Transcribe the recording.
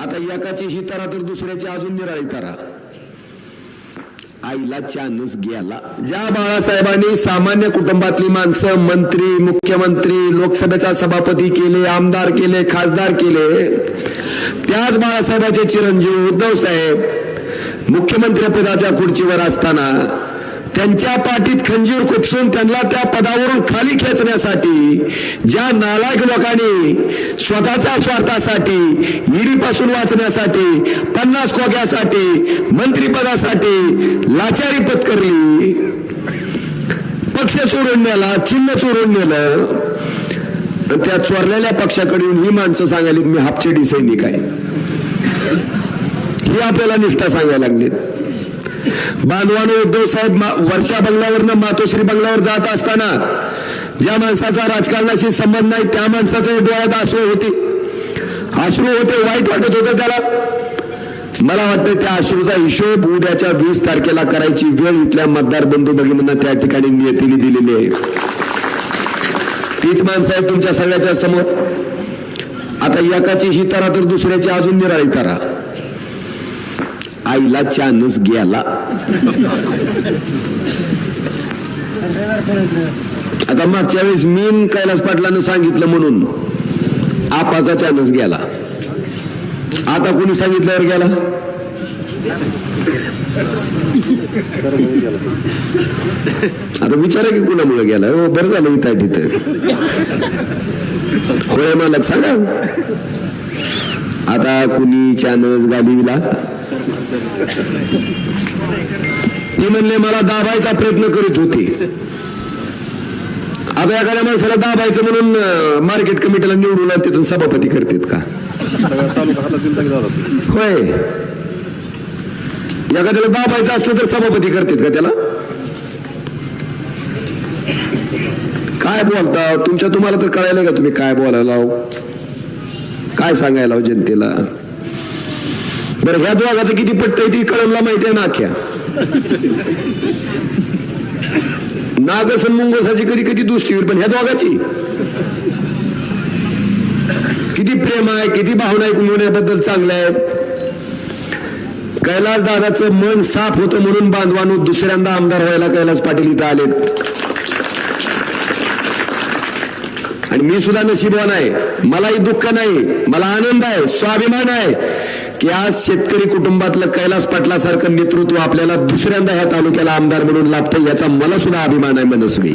आता एकाची ही तरा तर दुसऱ्याची अजून निराळी तरा. आईला चानस गेला. ज्या बाळासाहेबांनी सामान्य कुटुंबातली माणसं मंत्री मुख्यमंत्री लोकसभेचा सभापती केले आमदार केले खासदार केले त्याच बाळासाहेबांचे चिरंजीव उद्धव साहेब मुख्यमंत्री पदाच्या खुर्चीवर असताना त्यांच्या पाठीत खंजीर खुपसून त्यांना त्या पदावरून खाली खेचण्यासाठी ज्या नालायक लोकांनी स्वतःच्या स्वार्थासाठी ईडीपासून वाचण्यासाठी पन्नास खोग्यासाठी मंत्रीपदासाठी लाचारी पत्करली. पक्ष चोरून नेला चिन्ह चोरून नेलं. त्या चोरलेल्या पक्षाकडून ही माणसं सांगायली मी हापचेडी सैनिक आहे. ही आपल्याला निष्ठा सांगायला लागली बांधवानो उद्धव साहेब वर्षा बंगल्यावरनं मातोश्री बंगल्यावर जात असताना ज्या माणसाचा राजकारणाशी संबंध नाही त्या माणसाच्या डोळ्यात आश्रू होते. आश्रू होते वाईट वाटत होतं त्याला. मला वाटतं त्या आश्रूचा हिशोब उद्याच्या वीस तारखेला करायची वेळ इथल्या मतदार बंधू भगिनींना त्या ठिकाणी नियतीने दिलेली आहे. तीच माणसं आहेत तुमच्या सगळ्याच्या समोर. आता एकाची ही तरा तर दुसऱ्याची अजून निराळी तरा. आईला चानस गेला. आता मागच्या वेळेस मीन कैलास पाटलानं सांगितलं म्हणून आपाचा चानस गेला. आता कोणी सांगितल्यावर गेला? आता विचारा की कुणामुळे गेला? हो बरं झालं इथं तिथं. होय मालक सांगा. आता कुणी चानस गालिविला ते म्हणले मला दाबायचा प्रयत्न करीत होते. आता एखाद्या माणसाला दाबायचं म्हणून मार्केट कमिटीला निवडून आणि तिथून सभापती करतात का? होय. एखाद्याला दाबायचं असलं तर सभापती करतात का त्याला? काय बोलता? तुमच्या तुम्हाला तर कळायला का तुम्ही काय बोलायला काय सांगायला हो जनतेला? बरं ह्या दोघाचं किती पट्ट ती कळमला माहिती आहे ना नागस नागसन मुंगसाची कधी कधी दुसरी होईल पण ह्या दोघाची. किती प्रेम आहे किती भावना आहे घेण्याबद्दल चांगलं आहे. कैलास दादाचं मन साफ होतं म्हणून बांधवानो दुसऱ्यांदा आमदार व्हायला कैलास पाटील इथं आलेत. आणि मी सुद्धा नशीबवान आहे. मलाही दुःख नाही मला आनंद आहे स्वाभिमान आहे. की आज शेतकरी कुटुंबातलं कैलास पाटलासारखं नेतृत्व आपल्याला दुसऱ्यांदा ह्या तालुक्याला आमदार म्हणून लाभतं याचा मला सुद्धा अभिमान आहे मनस्वी.